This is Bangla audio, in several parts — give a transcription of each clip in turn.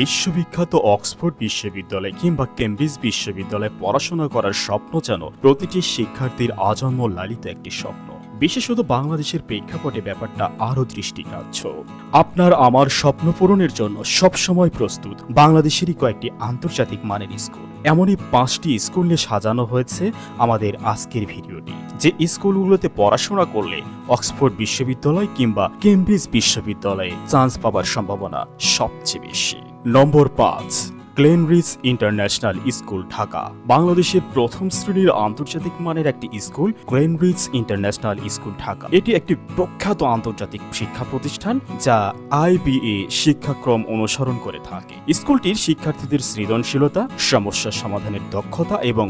বিশ্ববিখ্যাত অক্সফোর্ড বিশ্ববিদ্যালয় কিংবা কেমব্রিজ বিশ্ববিদ্যালয়ে পড়াশোনা করার স্বপ্ন যেন প্রতিটি শিক্ষার্থীর আজন্ম লালিত একটি স্বপ্ন। বিশেষত বাংলাদেশের প্রেক্ষাপটে ব্যাপারটা আরও দৃষ্টিগ্রাহ্য। আপনার আমার স্বপ্ন পূরণের জন্য সবসময় প্রস্তুত বাংলাদেশেরই কয়েকটি আন্তর্জাতিক মানের স্কুল। এমনই পাঁচটি স্কুল নিয়ে সাজানো হয়েছে আমাদের আজকের ভিডিওটি। যে স্কুলগুলোতে পড়াশোনা করলে অক্সফোর্ড বিশ্ববিদ্যালয় কিংবা কেমব্রিজ বিশ্ববিদ্যালয়ে চান্স পাওয়ার সম্ভাবনা সবচেয়ে বেশি। নম্বর পাঁচ। Glenrich international school, Dhaka. বাংলাদেশের প্রথম শ্রেণির আন্তর্জাতিক মানের একটি school, Glenrich international school, Dhaka. এটি একটি প্রখ্যাত আন্তর্জাতিক শিক্ষা প্রতিষ্ঠান যা আইবিএ শিক্ষাক্রম অনুসরণ করে থাকে। স্কুলটির শিক্ষার্থীদের সৃজনশীলতা, সমস্যা সমাধানের দক্ষতা এবং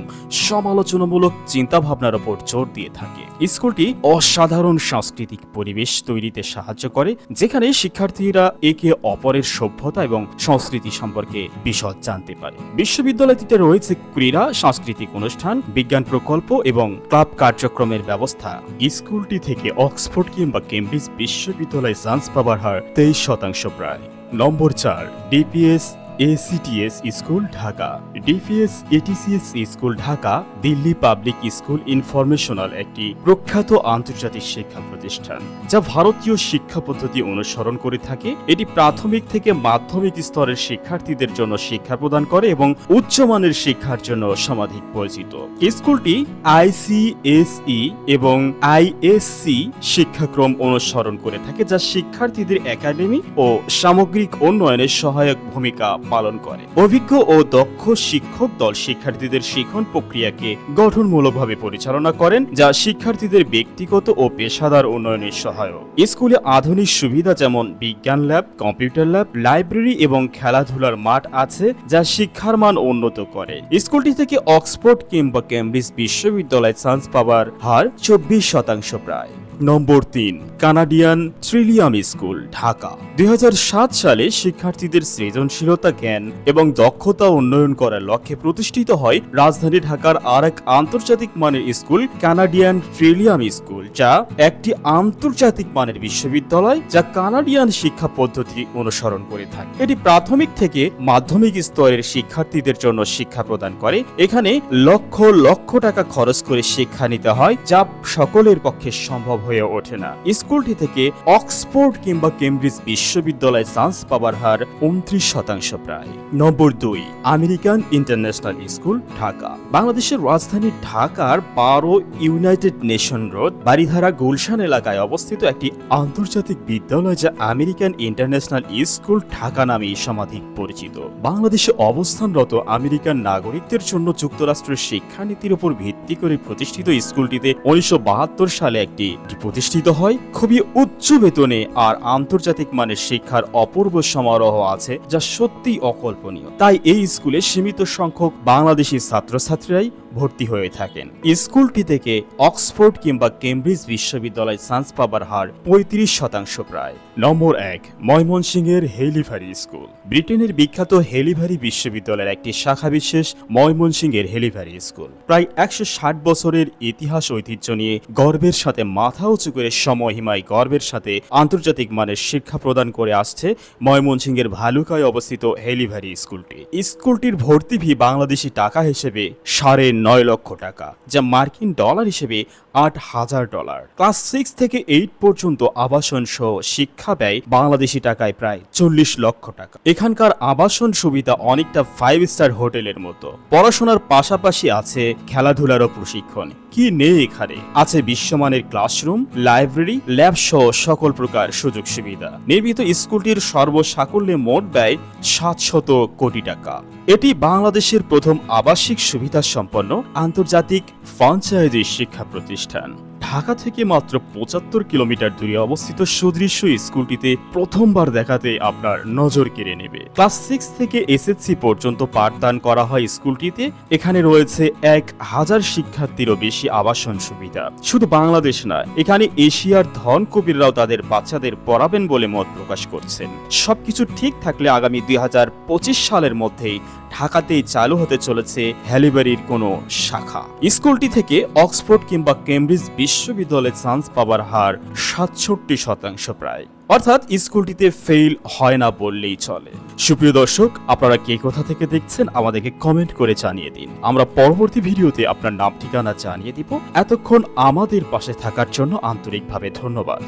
সমালোচনামূলক চিন্তাভাবনার উপর জোর দিয়ে থাকে। স্কুলটি অসাধারণ সাংস্কৃতিক পরিবেশ তৈরিতে সাহায্য করে, যেখানে শিক্ষার্থীরা একে অপরের সভ্যতা এবং সংস্কৃতি সম্পর্কে বিশদ জানতে পারে। বিশ্ববিদ্যালয়টিতে রয়েছে ক্রীড়া, সাংস্কৃতিক অনুষ্ঠান, বিজ্ঞান প্রকল্প এবং ক্লাব কার্যক্রমের ব্যবস্থা। স্কুলটি থেকে অক্সফোর্ড কিংবা কেমব্রিজ বিশ্ববিদ্যালয়ে চান্স পাওয়ার হার তেইশ শতাংশ প্রায়। নম্বর চার, DPS STS school Dhaka DPS এটিসিএস school Dhaka Delhi public school informational একটি প্রখ্যাত আন্তর্জাতিক শিক্ষা প্রতিষ্ঠান, যা ভারতীয় শিক্ষা পদ্ধতি অনুসরণ করে থাকে। এটি প্রাথমিক থেকে মাধ্যমিক স্তরের শিক্ষার্থীদের জন্য শিক্ষা প্রদান করে এবং উচ্চমানের শিক্ষার জন্য সমাধিক পরিচিত। স্কুলটি আইসিএসই এবং আইএসসি শিক্ষাক্রম অনুসরণ করে থাকে, যা শিক্ষার্থীদের একাডেমি ও সামগ্রিক উন্নয়নের সহায়ক ভূমিকা পালন করে। অভিজ্ঞ ও দক্ষ শিক্ষক দল শিক্ষার্থীদের শিক্ষণ প্রক্রিয়াকে গঠনমূলকভাবে পরিচালনা করেন, যা শিক্ষার্থীদের ব্যক্তিগত ও পেশাদার উন্নয়নের সহায়ক। স্কুলে আধুনিক সুবিধা যেমন বিজ্ঞান ল্যাব, কম্পিউটার ল্যাব, লাইব্রেরি এবং খেলাধুলার মাঠ আছে, যা শিক্ষার মান উন্নত করে। স্কুলটি থেকে অক্সফোর্ড কিংবা কেমব্রিজ বিশ্ববিদ্যালয় চান্স পাওয়ার হার চব্বিশ শতাংশ প্রায়। নম্বর তিন, কানাডিয়ান ট্রিলিয়াম স্কুল, ঢাকা। দুই হাজার সাত সালে শিক্ষার্থীদের সৃজনশীলতা জ্ঞান এবং দক্ষতা উন্নয়ন করার লক্ষ্যে প্রতিষ্ঠিত হয় রাজধানী ঢাকার আর এক আন্তর্জাতিক মানের স্কুল, কানাডিয়ান ট্রিলিয়াম স্কুল, যা একটি আন্তর্জাতিক মানের বিশ্ববিদ্যালয় যা কানাডিয়ান শিক্ষা পদ্ধতি অনুসরণ করে থাকে। এটি প্রাথমিক থেকে মাধ্যমিক স্তরের শিক্ষার্থীদের জন্য শিক্ষা প্রদান করে। এখানে লক্ষ লক্ষ টাকা খরচ করে শিক্ষা নিতে হয়, যা সকলের পক্ষে সম্ভব হয়ে ওঠে না। স্কুলটি থেকে অক্সফোর্ড কিংবা কেমব্রিজ বিশ্ববিদ্যালয়ে চান্স পাওয়ার হার উনত্রিশ শতাংশ প্রায়। নম্বর দুই, আমেরিকান ইন্টারন্যাশনাল স্কুল, ঢাকা। বাংলাদেশের রাজধানী ঢাকার বারো united nation road Baridhara Gulshan এলাকায় অবস্থিত একটি আন্তর্জাতিক বিদ্যালয় যা আমেরিকান ইন্টারন্যাশনাল স্কুল ঢাকা নামে সমাধিক পরিচিত। বাংলাদেশে অবস্থানরত আমেরিকান নাগরিকদের জন্য যুক্তরাষ্ট্রের শিক্ষানীতির উপর ভিত্তি করে প্রতিষ্ঠিত স্কুলটিতে উনিশশো বাহাত্তর সালে একটি প্রতিষ্ঠিত হয়, খুবই উচ্চ বেতনে আর আন্তর্জাতিক মানের শিক্ষার অপূর্ব সমারোহ আছে যা সত্যিই অকল্পনীয়। তাই এই স্কুলে সীমিত সংখ্যক বাংলাদেশি ছাত্রছাত্রীরাই ভর্তি হয়ে থাকেন। স্কুলটি থেকে অক্সফোর্ড কিংবা কেমব্রিজ বিশ্ববিদ্যালয় চান্স পাবার হার পঁয়ত্রিশ শতাংশ প্রায়। নম্বর এক, ময়মনসিংহের হেলিভারি স্কুল। ব্রিটেনের বিখ্যাত হেলিভারি বিশ্ববিদ্যালয়ের একটি শাখা বিশেষ ময়মনসিংহের হেলিভারি স্কুল। প্রায় একশো ষাট বছরের ইতিহাস ঐতিহ্য নিয়ে গর্বের সাথে মাথা উঁচু করে সময়হিমায় গর্বের সাথে আন্তর্জাতিক মানের শিক্ষা প্রদান করে আসছে ময়মনসিংহের ভালুকায় অবস্থিত হেলিভারি স্কুলটি। স্কুলটির ভর্তি ফি বাংলাদেশি টাকা হিসেবে সাড়ে নয় লক্ষ টাকা, যা মার্কিন ডলার হিসেবে আট হাজার ডলার। ক্লাস সিক্স থেকে এইট পর্যন্ত আবাসন সহ শিক্ষা ব্যয় বাংলাদেশি টাকায় প্রায় চল্লিশ লক্ষ টাকা। এখানকার আবাসন সুবিধা অনেকটা ফাইভ স্টার হোটেলের মতো। পড়াশোনার পাশাপাশি আছে খেলাধুলারও প্রশিক্ষণ। কি নেই এখানে? আছে বিশ্বমানের ক্লাসরুম, লাইব্রেরি, ল্যাব সহ সকল প্রকার সুযোগ সুবিধা। নির্মিত স্কুলটির সর্বসাকল্যে মোট ব্যয় সাতশত কোটি টাকা। এটি বাংলাদেশের প্রথম আবাসিক সুবিধা সম্পন্ন আন্তর্জাতিক ফ্রাঞ্চাইজি শিক্ষা প্রতিষ্ঠান। ঢাকা থেকে মাত্র পঁচাত্তর কিলোমিটার দূরে অবস্থিত সুদৃশ্য স্কুলটিতে প্রথমবার দেখাতে আপনার নজর কেড়ে নেবে। ক্লাস সিক্স থেকে এসএসসি পর্যন্ত পাঠদান করা হয় স্কুলটিতে। এখানে রয়েছে এক হাজার শিক্ষার্থীরও বেশি আবাসন সুবিধা। শুধু বাংলাদেশ নয়, এখানে এশিয়ার ধন কবিররাও তাদের বাচ্চাদের পড়াবেন বলে মত প্রকাশ করছেন। সবকিছু ঠিক থাকলে আগামী দুই হাজার পঁচিশ সালের মধ্যেই ঢাকাতেই চালু হতে চলেছে হ্যালিবারির কোনো শাখা। স্কুলটি থেকে অক্সফোর্ড কিংবা কেমব্রিজ বিশ্ববিদ্যালয়ে চান্স পাওয়ার হার সাতষট্টি শতাংশ প্রায়। অর্থাৎ স্কুলটিতে ফেল হয় না বললেই চলে। সুপ্রিয় দর্শক, আপনারা কে কোথা থেকে দেখছেন আমাদেরকে কমেন্ট করে জানিয়ে দিন। আমরা পরবর্তী ভিডিওতে আপনার নাম, ঠিকানা জানিয়ে দিব। এতক্ষণ আমাদের পাশে থাকার জন্য আন্তরিকভাবে ধন্যবাদ।